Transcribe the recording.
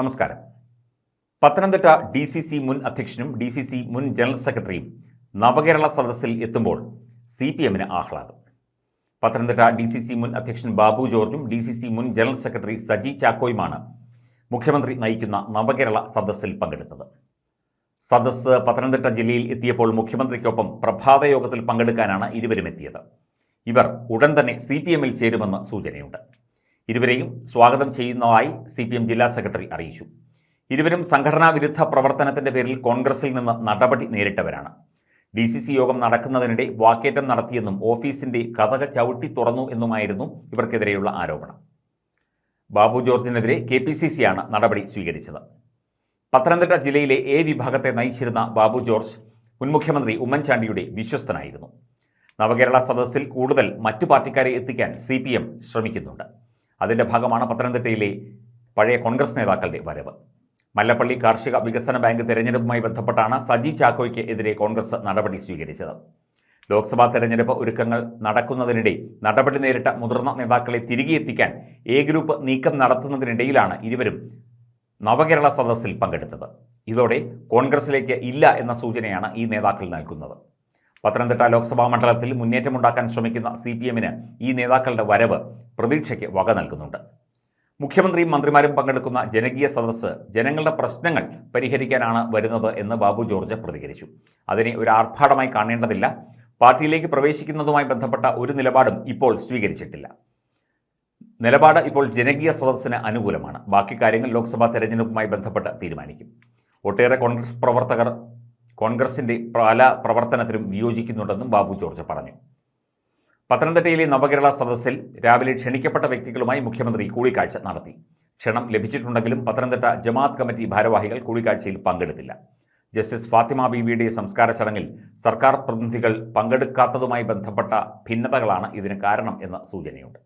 നമസ്കാരം. Pathanamthitta D C C മുൻ അധ്യക്ഷനും ഡി സി സി മുൻ ജനറൽ സെക്രട്ടറിയും നവകേരള സദസ്സിൽ എത്തുമ്പോൾ സി പി എമ്മിന് ആഹ്ലാദം. പത്തനംതിട്ട ഡി സി സി മുൻ അധ്യക്ഷൻ ബാബു ജോർജും ഡി സി സി മുൻ ജനറൽ സെക്രട്ടറി സജി ചാക്കോയുമാണ് മുഖ്യമന്ത്രി നയിക്കുന്ന നവകേരള സദസ്സിൽ പങ്കെടുത്തത്. സദസ്സ് പത്തനംതിട്ട ജില്ലയിൽ എത്തിയപ്പോൾ മുഖ്യമന്ത്രിക്കൊപ്പം പ്രഭാതയോഗത്തിൽ പങ്കെടുക്കാനാണ് ഇരുവരും എത്തിയത്. ഇവർ ഉടൻ തന്നെ സി പി എമ്മിൽ ചേരുമെന്ന് സൂചനയുണ്ട്. ഇരുവരെയും സ്വാഗതം ചെയ്യുന്നതായി സി പി എം ജില്ലാ സെക്രട്ടറി അറിയിച്ചു. ഇരുവരും സംഘടനാ വിരുദ്ധ പ്രവർത്തനത്തിന്റെ പേരിൽ കോൺഗ്രസിൽ നിന്ന് നടപടി നേരിട്ടവരാണ്. ഡി സി സി യോഗം നടക്കുന്നതിനിടെ വാക്കേറ്റം നടത്തിയെന്നും ഓഫീസിന്റെ കഥക ചവിട്ടി തുറന്നു എന്നുമായിരുന്നു ഇവർക്കെതിരെയുള്ള ആരോപണം. ബാബു ജോർജിനെതിരെ കെ പി സി സിയാണ് നടപടി സ്വീകരിച്ചത്. പത്തനംതിട്ട ജില്ലയിലെ എ വിഭാഗത്തെ നയിച്ചിരുന്ന ബാബു ജോർജ് മുൻ മുഖ്യമന്ത്രി ഉമ്മൻചാണ്ടിയുടെ വിശ്വസ്തനായിരുന്നു. നവകേരള സദസ്സിൽ കൂടുതൽ മറ്റു പാർട്ടിക്കാരെ എത്തിക്കാൻ സി ശ്രമിക്കുന്നുണ്ട്. അതിന്റെ ഭാഗമാണ് പത്തനംതിട്ടയിലെ പഴയ കോൺഗ്രസ് നേതാക്കളുടെ വരവ്. മല്ലപ്പള്ളി കാർഷിക വികസന ബാങ്ക് തെരഞ്ഞെടുപ്പുമായി ബന്ധപ്പെട്ടാണ് സജി ചാക്കോയ്ക്ക് എതിരെ കോൺഗ്രസ് നടപടി സ്വീകരിച്ചത്. ലോക്സഭാ തെരഞ്ഞെടുപ്പ് ഒരുക്കങ്ങൾ നടക്കുന്നതിനിടെ നടപടി നേരിട്ട മുതിർന്ന നേതാക്കളെ തിരികെ എത്തിക്കാൻ എ ഗ്രൂപ്പ് നീക്കം നടത്തുന്നതിനിടയിലാണ് ഇരുവരും നവകേരള സദസ്സിൽ പങ്കെടുത്തത്. ഇതോടെ കോൺഗ്രസിലേക്ക് ഇല്ല എന്ന സൂചനയാണ് ഈ നേതാക്കൾ നൽകുന്നത്. പത്തനംതിട്ട ലോക്സഭാ മണ്ഡലത്തിൽ മുന്നേറ്റമുണ്ടാക്കാൻ ശ്രമിക്കുന്ന സി പി എമ്മിന് ഈ നേതാക്കളുടെ വരവ് പ്രതീക്ഷയ്ക്ക് വക നൽകുന്നുണ്ട്. മുഖ്യമന്ത്രിയും മന്ത്രിമാരും പങ്കെടുക്കുന്ന ജനകീയ സദസ്സ് ജനങ്ങളുടെ പ്രശ്നങ്ങൾ പരിഹരിക്കാനാണ് വരുന്നത് എന്ന് ബാബു ജോർജ് പ്രതികരിച്ചു. അതിനെ ഒരു ആർഭാടമായി കാണേണ്ടതില്ല. പാർട്ടിയിലേക്ക് പ്രവേശിക്കുന്നതുമായി ബന്ധപ്പെട്ട ഒരു നിലപാടും ഇപ്പോൾ സ്വീകരിച്ചിട്ടില്ല. നിലപാട് ഇപ്പോൾ ജനകീയ സദസ്സിന് അനുകൂലമാണ്. ബാക്കി കാര്യങ്ങൾ ലോക്സഭാ തെരഞ്ഞെടുപ്പുമായി ബന്ധപ്പെട്ട് തീരുമാനിക്കും. ഒട്ടേറെ കോൺഗ്രസ് പ്രവർത്തകർ കോൺഗ്രസിന്റെ പല പ്രവർത്തനത്തിലും വിയോജിക്കുന്നുണ്ടെന്നും ബാബു ജോർജ് പറഞ്ഞു. പത്തനംതിട്ടയിലെ നവകേരള സദസ്സിൽ രാവിലെ ക്ഷണിക്കപ്പെട്ട വ്യക്തികളുമായി മുഖ്യമന്ത്രി കൂടിക്കാഴ്ച നടത്തി. ക്ഷണം ലഭിച്ചിട്ടുണ്ടെങ്കിലും പത്തനംതിട്ട ജമാഅത്ത് കമ്മിറ്റി ഭാരവാഹികൾ കൂടിക്കാഴ്ചയിൽ പങ്കെടുത്തില്ല. ജസ്റ്റിസ് ഫാത്തിമ ബീവിയുടെ സംസ്കാര ചടങ്ങിൽ സർക്കാർ പ്രതിനിധികൾ പങ്കെടുക്കാത്തതുമായി ബന്ധപ്പെട്ട ഭിന്നതകളാണ് ഇതിന് കാരണം എന്ന സൂചനയുണ്ട്.